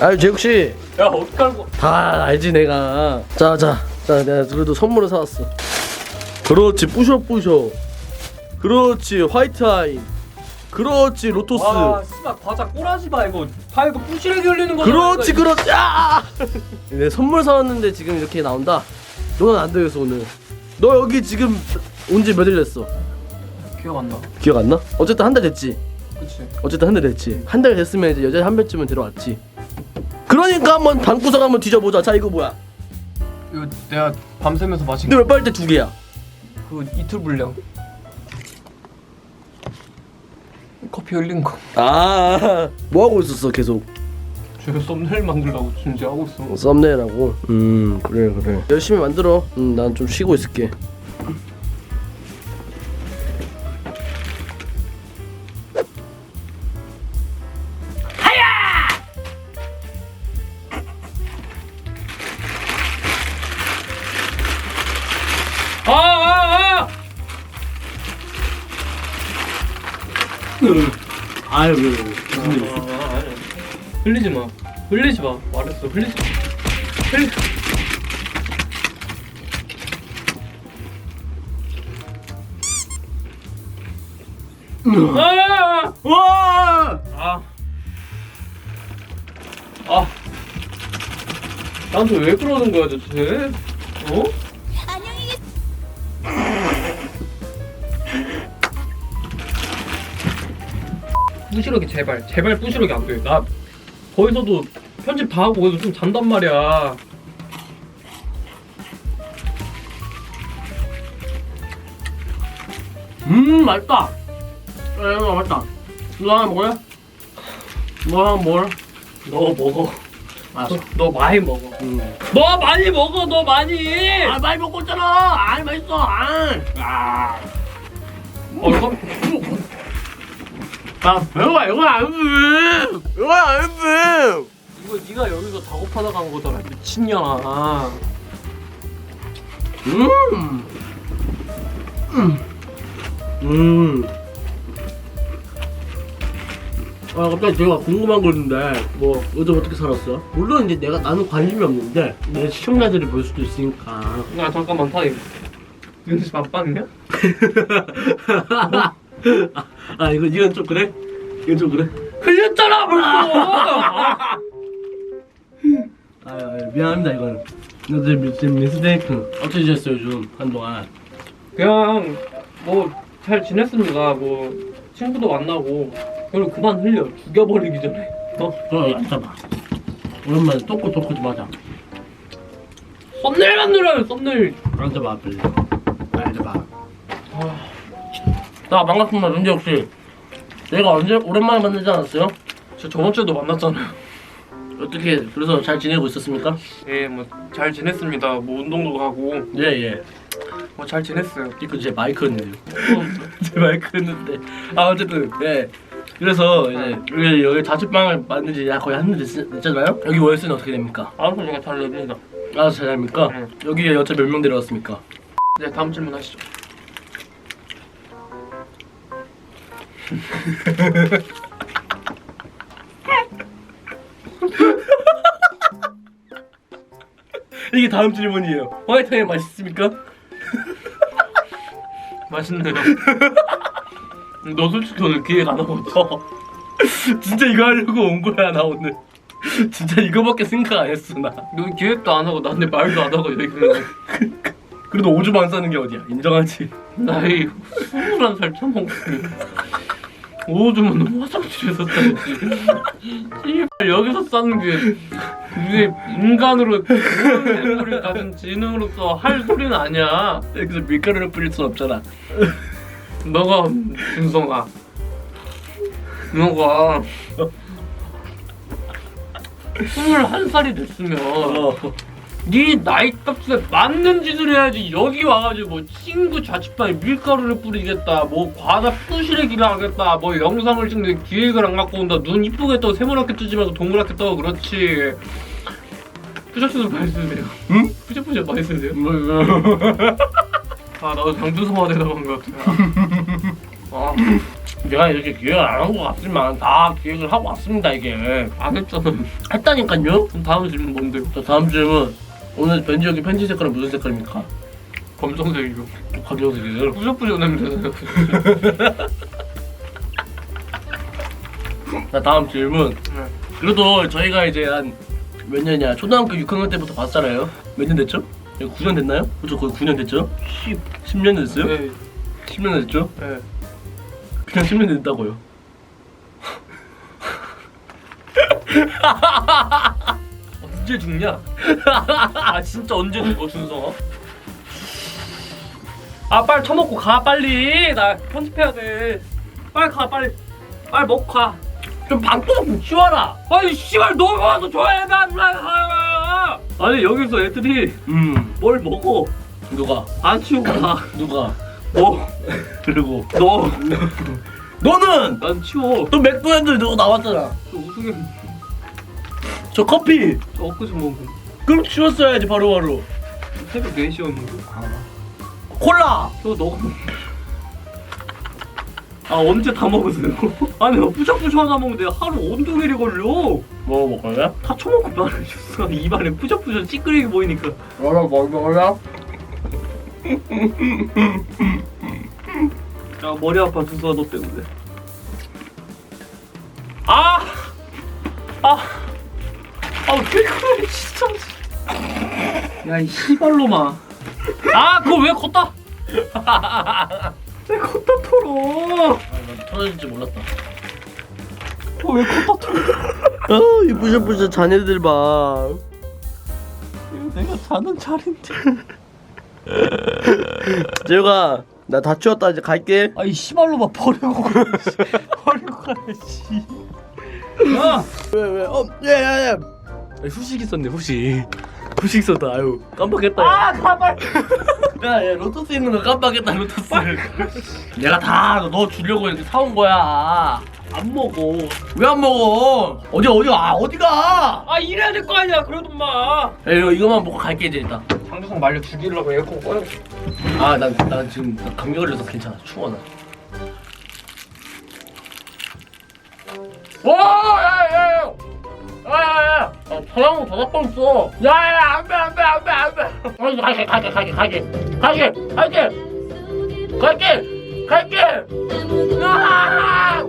아유 재욱 씨. 야 어떡하고 다 알지 내가. 자, 자, 자, 내가 그래도 선물을 사왔어. 그렇지, 뿌셔 뿌셔. 그렇지, 화이트 아임. 그렇지, 로토스. 와 씨발 과자 꼬라지 마 이거 다 이거 부시래기 흘리는 거잖아 그렇지, 이거. 그렇지. 아! 내 선물 사왔는데 지금 이렇게 나온다. 너는 안 되겠어 오늘. 너 여기 지금 온지 며칠 됐어? 기억 안 나 기억 안 나? 어쨌든 한 달 됐지. 그치 어쨌든 한 달 됐지. 한 달 됐으면 이제 여자 한 명쯤은 들어왔지. 그러니까 한번 방구석 한번 뒤져보자. 자, 이거 뭐야? 이거 내가 밤새면서 마신 근데 왜 빨대 두 개야? 그 이틀 분량 커피 흘린 거 아, 뭐 하고 있었어 계속? 제가 썸네일 만들려고 준비하고 있어 썸네일하고. 음, 그래 그래. 열심히 만들어. 음, 난 좀 쉬고 있을게. 아유, 왜, 왜, 무슨 일 있어? 흘리지 마 흘리지 마 말했어 흘리지 마 흘리 아! 와! 아. 아. 나한테 왜 그러는 거야, 대체? 어? 부시러기 제발 제발 부시러기 안 돼. 나 거기서도 편집 다 하고 거기서 좀 잔단 말이야. 음, 맛있다. 야, 이거 맛있다. 너 하나 먹어요? 너 하나 먹어? 너 먹어. 알았어. 너, 너 많이 먹어. 음. 너 많이 먹어. 너 많이. 아, 많이 먹고 있잖아. 아, 맛있어. 아. 아. 어, 이거 아, 이거 이거 아니지. 이거 아니지. 이거 네가 여기서 작업하다 간 거잖아. 미친년아. 음. 음. 음. 아 갑자기 제가 궁금한 거 있는데 뭐 요즘 어떻게 살았어? 물론 이제 내가 나는 관심이 없는데 내 시청자들이 볼 수도 있으니까 야 잠깐만 타임. 윤수 맛빵이냐? 아, 아 이거 이건 좀 그래? 이건 좀 그래? 흘렸잖아 벌써. 아, 아 미안합니다 이거는 요즘 지금 미스테이크 어떻게 지냈어요 요즘 한동안 그냥 뭐 잘 지냈습니다. 뭐 친구도 만나고 그리고 그만 흘려 죽여버리기 전에. 어? 어 앉아봐 오랜만에 토크 토크 좀 하자 썸네일 만들어요 썸네일. 앉아봐 빨리 앉아봐 아, 자 반갑습니다 윤재욱 씨 내가 언제 오랜만에 만나지 않았어요? 저 저번 주에도 만났잖아요. 어떻게 그래서 잘 지내고 있었습니까? 예, 뭐 잘 지냈습니다. 뭐 운동도 가고 예예 뭐 잘 지냈어요. 이거 제 마이크였네요 제 마이크였는데 아 어쨌든 네 그래서 이제 여기, 여기 자취방을 만든 지 거의 한달 됐잖아요 여기 월세는 어떻게 됩니까? 알아서 제가 잘 내립니다. 아잘 됩니까? 응. 여기에 여자 몇 명 데려왔습니까? 네, 다음 질문 하시죠. 이게 다음 질문이에요 화이트하게 맛있습니까? 맛있네요. 너 솔직히 오늘 기획 안 하고 있어. 진짜 이거 하려고 온 거야 나 오늘 진짜 이거밖에 생각 안 했어 나 너 기획도 안 하고 나한테 말도 안 하고 여기 있네. 그래도 오줌 안 싸는 게 어디야 인정하지 나이 스물한 살 처먹었으니 오줌은 너무 화장실에서. 씨발 여기서 싸는 게 이게 인간으로 그런 생물이 가진 지능으로서 할 소리는 아니야. 여기서 밀가루를 뿌릴 순 없잖아 너가 준성아 너가 스물한 살이 됐으면 어. 네 나이 값에 맞는 짓을 해야지. 여기 와가지고 뭐 친구 자취방에 밀가루를 뿌리겠다 뭐 과자 부시래기를 하겠다 뭐 영상을 찍는 기획을 안 갖고 온다. 눈 이쁘게 떠 세모나게 뜨지 말고 동그랗게 떠. 그렇지. 푸셔츠도 많이 쓰세요. 응? 푸셔푸셔 많이 쓰세요? 뭐, 뭐. 아 나도 장준성화 되다 간것 같아. 아. 내가 이렇게 기획을 안 한 것 같지만 다 기획을 하고 왔습니다 이게. 안 했잖아. 했다니까요? 그럼 다음 질문 뭔데? 자 다음 질문 오늘 벤지 여기 팬티 색깔은 무슨 색깔입니까? 검정색이요. 검정색이죠 뿌셔뿌셔 냄새. 자 다음 질문 네. 그래도 저희가 이제 한 몇 년이야 초등학교 6학년 때부터 봤잖아요 몇 년 됐죠? 9년 됐나요? 그렇죠 거의 9년 됐죠? 10, 10년 됐어요? 네. 10년 됐죠? 네. 그냥 10년 됐다고요 언제 죽냐? 아 진짜 언제 죽어 준성아? 아 빨리 처먹고 가 빨리. 나 편집해야 돼. 빨리 가 빨리. 빨리 먹고 가. 좀 방구석 좀 치워라. 아니 씨발 너 와서 좋아해 난 나. 아니 여기서 애들이 음. 뭘 먹어? 누가? 안 치우고 가. 누가? 너, 그리고? 너, 너는? 난 치워. 또 맥도날드 누가 나왔잖아. 저 우승이 저 커피 저 엊그제 먹은 거. 그럼 치웠어야지 바로바로 새벽 4시였는데. 콜라 저 너가 먹 아 언제 다 먹으세요? 아니 너 뿌적뿌적 하나 먹는데 하루 온종일이 걸려 뭐 먹을래? 다 처먹고 말해줬어 입안에 뿌적뿌적 찌끄레기 보이니까 너는 뭐 먹을래? 야 머리 아파 두수아 너 때문에 아! 아! 야 이 씨발로마. 아 그거 왜 걷다? 왜 걷다 털어? 아나 터질지 몰랐다. 그거 왜 걷다 털어? 아 이 부셔부셔 자네들 봐. 내가 자는 자리인데. 재혁아 나 다 치웠다. 이제 갈게. 아 이 씨발로마 버리고 가야지 버리고 가야지 야! 왜 왜? 어 예 예 예. 후식 있었네 후식 있었다. 아유 깜빡했다 아 가발 야 야 로터스 있는 거 깜빡했다 로터스. 내가 다 너 주려고 이렇게 사온 거야. 안 먹어. 왜 안 먹어? 어디 어디 아 어디가? 아 이래야 될 거 아니야 그래도 마. 야 이거 이거만 먹고 갈게 이제 일단. 장두성 말려 죽이려고 에어컨 꺼내. 아난 난 지금 감기 걸려서 괜찮아. 추워 나 와, 야, 야, 야. 야, 야, 야. 아, 사랑은 다섯 번 써. 야, 야, 안 돼, 안 돼, 안 돼, 안 돼. 아니, 갈게, 갈게, 갈게, 갈게. 갈게, 갈게. 갈게, 갈게. 아!